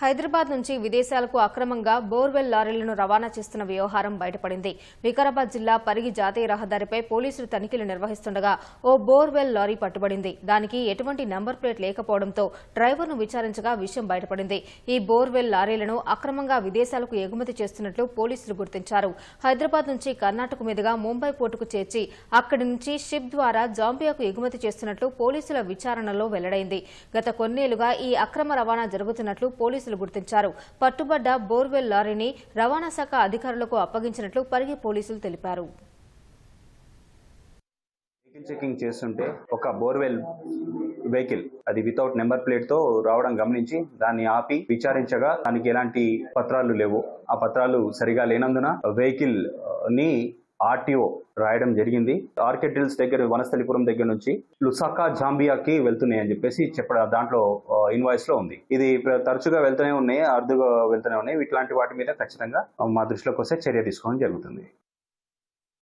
హైదరాబాద్ నుంచి విదేశాలకు అక్రమంగా బోర్వెల్ లారీలను రవాణా చేస్తున్న వ్యవహారం బయటపడింది. వికారాబాద్ జిల్లా పరిగి జాతీయ రహదారిపై పోలీసులు తనిఖీలు నిర్వహిస్తుండగా ఓ బోర్వెల్ లారీ పట్టుబడింది. దానికి ఎటువంటి నంబర్ ప్లేట్ లేకపోవడంతో డ్రైవర్ను విచారించగా విషయం బయటపడింది. ఈ బోర్వెల్ లారీలను అక్రమంగా విదేశాలకు ఎగుమతి చేస్తున్నట్లు పోలీసులు గుర్తించారు. హైదరాబాద్ నుంచి కర్ణాటక మీదుగా ముంబై పోర్టుకు చేర్చి అక్కడి నుంచి షిప్ ద్వారా జాంబియాకు ఎగుమతి చేస్తున్నట్లు పోలీసుల విచారణలో వెల్లడైంది. గత కొన్నేళ్ళుగా ఈ అక్రమ రవాణా జరుగుతున్నట్లు పోలీసులు గుర్తించారు. పట్టుబడ్డ బోర్వెల్ లారీని రవాణా శాఖ అధికారులకు అప్పగించినట్లు పరిగి పోలీసులు తెలిపారు. చెకింగ్ చేస్తుంటే ఒక బోర్వెల్ వెహికల్ అది వితౌట్ నెంబర్ ప్లేట్తో రావడం గమనించి దాన్ని ఆపి విచారించగా దానికి ఎలాంటి పత్రాలు లేవు. ఆ పత్రాలు సరిగా లేనందున వెహికల్ని ఆర్టీఓ రాయడం జరిగింది. ఆర్కెటిల్స్ దగ్గర వనస్థలిపురం దగ్గర నుంచి లుసాకా జాంబియాకి వెళ్తున్నాయి అని చెప్పేసి చెప్పడం దాంట్లో ఇన్వాయిస్లో ఉంది. ఇది తరచుగా వెళ్తూనే ఉన్నాయి అరుదుగా వెళ్తూనే ఉన్నాయి. ఇట్లాంటి వాటి మీద ఖచ్చితంగా మా దృష్టిలోకి వస్తే చర్య తీసుకోవడం జరుగుతుంది.